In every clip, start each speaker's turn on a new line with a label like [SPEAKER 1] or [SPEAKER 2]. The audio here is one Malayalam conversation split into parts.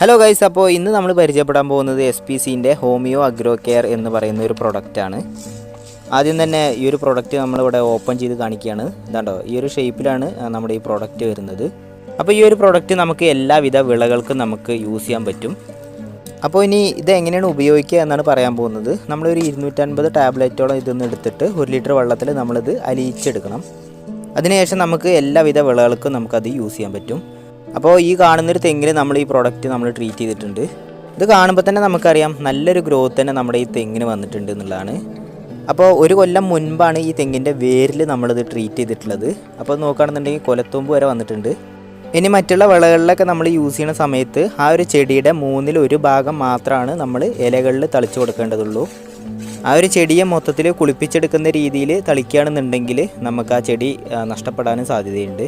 [SPEAKER 1] ഹലോ ഗൈസ് അപ്പോൾ ഇന്ന് നമ്മൾ പരിചയപ്പെടാൻ പോകുന്നത് എസ് പി സിന്റെ ഹോമിയോ അഗ്രോ കെയർ എന്ന് പറയുന്ന ഒരു പ്രൊഡക്റ്റാണ് ആദ്യം തന്നെ ഈ ഒരു പ്രൊഡക്റ്റ് നമ്മളിവിടെ ഓപ്പൺ ചെയ്ത് കാണിക്കുകയാണ്. ഇതാണ്ടോ ഈ ഒരു ഷേപ്പിലാണ് നമ്മുടെ ഈ പ്രൊഡക്റ്റ് വരുന്നത്. അപ്പോൾ ഈ ഒരു പ്രൊഡക്റ്റ് നമുക്ക് എല്ലാവിധ വിളകൾക്കും നമുക്ക് യൂസ് ചെയ്യാൻ പറ്റും. അപ്പോൾ ഇനി ഇത് എങ്ങനെയാണ് ഉപയോഗിക്കുക എന്നാണ് പറയാൻ പോകുന്നത്. നമ്മളൊരു ഇരുന്നൂറ്റൻപത് ടാബ്ലറ്റോളം ഇതൊന്ന് എടുത്തിട്ട് ഒരു ലിറ്റർ വെള്ളത്തിൽ നമ്മളിത് അലിയിച്ചെടുക്കണം. അതിനുശേഷം നമുക്ക് എല്ലാവിധ വിളകൾക്കും നമുക്കത് യൂസ് ചെയ്യാൻ പറ്റും. അപ്പോൾ ഈ കാണുന്നൊരു തെങ്ങിൽ നമ്മൾ ഈ പ്രോഡക്റ്റ് നമ്മൾ ട്രീറ്റ് ചെയ്തിട്ടുണ്ട്. ഇത് കാണുമ്പോൾ തന്നെ നമുക്കറിയാം നല്ലൊരു ഗ്രോത്ത് തന്നെ നമ്മുടെ ഈ തെങ്ങിന് വന്നിട്ടുണ്ട് എന്നുള്ളതാണ്. അപ്പോൾ ഒരു കൊല്ലം മുൻപാണ് ഈ തെങ്ങിന്റെ വേരിൽ നമ്മളിത് ട്രീറ്റ് ചെയ്തിട്ടുള്ളത്. അപ്പോൾ നോക്കുകയാണെന്നുണ്ടെങ്കിൽ കൊലത്തുമ്പ് വരെ വന്നിട്ടുണ്ട്. ഇനി മറ്റുള്ള വിളകളിലൊക്കെ നമ്മൾ യൂസ് ചെയ്യുന്ന സമയത്ത് ആ ഒരു ചെടിയുടെ മൂന്നിൽ ഒരു ഭാഗം മാത്രമാണ് നമ്മൾ ഇലകളിൽ തളിച്ചു കൊടുക്കേണ്ടതുള്ളൂ. ആ ഒരു ചെടിയെ മൊത്തത്തിൽ കുളിപ്പിച്ചെടുക്കുന്ന രീതിയിൽ തളിക്കുകയാണെന്നുണ്ടെങ്കിൽ നമുക്ക് ആ ചെടി നഷ്ടപ്പെടാനും സാധ്യതയുണ്ട്.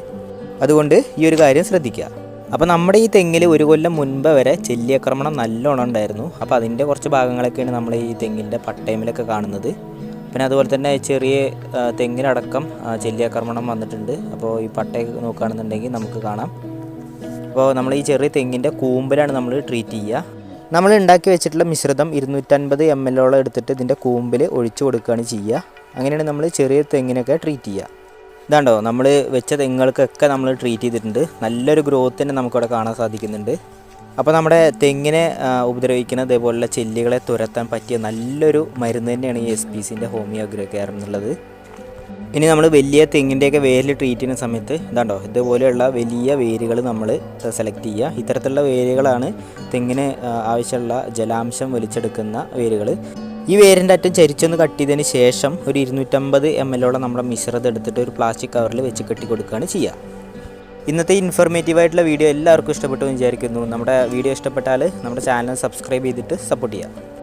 [SPEAKER 1] അതുകൊണ്ട് ഈ ഒരു കാര്യം ശ്രദ്ധിക്കുക. അപ്പോൾ നമ്മുടെ ഈ തെങ്ങിൽ ഒരു കൊല്ലം മുൻപ് വരെ ചെല്ലിയാക്രമണം നല്ലോണം ഉണ്ടായിരുന്നു. അപ്പോൾ അതിന്റെ കുറച്ച് ഭാഗങ്ങളൊക്കെയാണ് നമ്മൾ ഈ തെങ്ങിന്റെ പട്ടയമിലൊക്കെ കാണുന്നത്. പിന്നെ അതുപോലെ തന്നെ ചെറിയ തെങ്ങിനടക്കം ചെല്ലിയാക്രമണം വന്നിട്ടുണ്ട്. അപ്പോൾ ഈ പട്ടയൊക്കെ നോക്കുകയാണെന്നുണ്ടെങ്കിൽ നമുക്ക് കാണാം. അപ്പോൾ നമ്മൾ ഈ ചെറിയ തെങ്ങിന്റെ കൂമ്പിലാണ് നമ്മൾ ട്രീറ്റ് ചെയ്യുക. നമ്മൾ ഉണ്ടാക്കി വെച്ചിട്ടുള്ള മിശ്രിതം ഇരുന്നൂറ്റൻപത് എം എൽ ഓളം എടുത്തിട്ട് ഇതിന്റെ കൂമ്പിൽ ഒഴിച്ചു കൊടുക്കുകയാണ് ചെയ്യുക. അങ്ങനെയാണ് നമ്മൾ ചെറിയ തെങ്ങിനൊക്കെ ട്രീറ്റ് ചെയ്യുക. ഇതാണ്ടോ നമ്മൾ വെച്ച തെങ്ങുകൾക്കൊക്കെ നമ്മൾ ട്രീറ്റ് ചെയ്തിട്ടുണ്ട്. നല്ലൊരു ഗ്രോത്ത് തന്നെ നമുക്കവിടെ കാണാൻ സാധിക്കുന്നുണ്ട്. അപ്പോൾ നമ്മുടെ തെങ്ങിനെ ഉപദ്രവിക്കുന്ന ഇതേപോലുള്ള ചെല്ലികളെ തുരത്താൻ പറ്റിയ നല്ലൊരു മരുന്ന് തന്നെയാണ് ഈ എസ് പി സിന്റെ ഹോമിയോ അഗ്രോ കെയർ എന്നുള്ളത്. ഇനി നമ്മൾ വലിയ തെങ്ങിന്റെയൊക്കെ വേരിൽ ട്രീറ്റ് ചെയ്യുന്ന സമയത്ത് ഇതാണ്ടോ ഇതുപോലെയുള്ള വലിയ വേരുകൾ നമ്മൾ സെലക്ട് ചെയ്യുക. ഇത്തരത്തിലുള്ള വേരുകളാണ് തെങ്ങിന് ആവശ്യമുള്ള ജലാംശം വലിച്ചെടുക്കുന്ന വേരുകൾ ഈ വേരിന്റെ അറ്റം ചരിച്ചൊന്ന് കട്ടിയതിന് ശേഷം ഒരു ഇരുന്നൂറ്റമ്പത് എം എല്ലോളം നമ്മുടെ മിശ്രിതം എടുത്തിട്ട് ഒരു പ്ലാസ്റ്റിക് കവറിൽ വെച്ച് കെട്ടി കൊടുക്കുകയാണ് ചെയ്യുക. ഇന്നത്തെ ഇൻഫോർമേറ്റീവ് ആയിട്ടുള്ള വീഡിയോ എല്ലാവർക്കും ഇഷ്ടപ്പെട്ടു വിചാരിക്കുന്നു. നമ്മുടെ വീഡിയോ ഇഷ്ടപ്പെട്ടാൽ നമ്മുടെ ചാനൽ സബ്സ്ക്രൈബ് ചെയ്തിട്ട് സപ്പോർട്ട് ചെയ്യുക.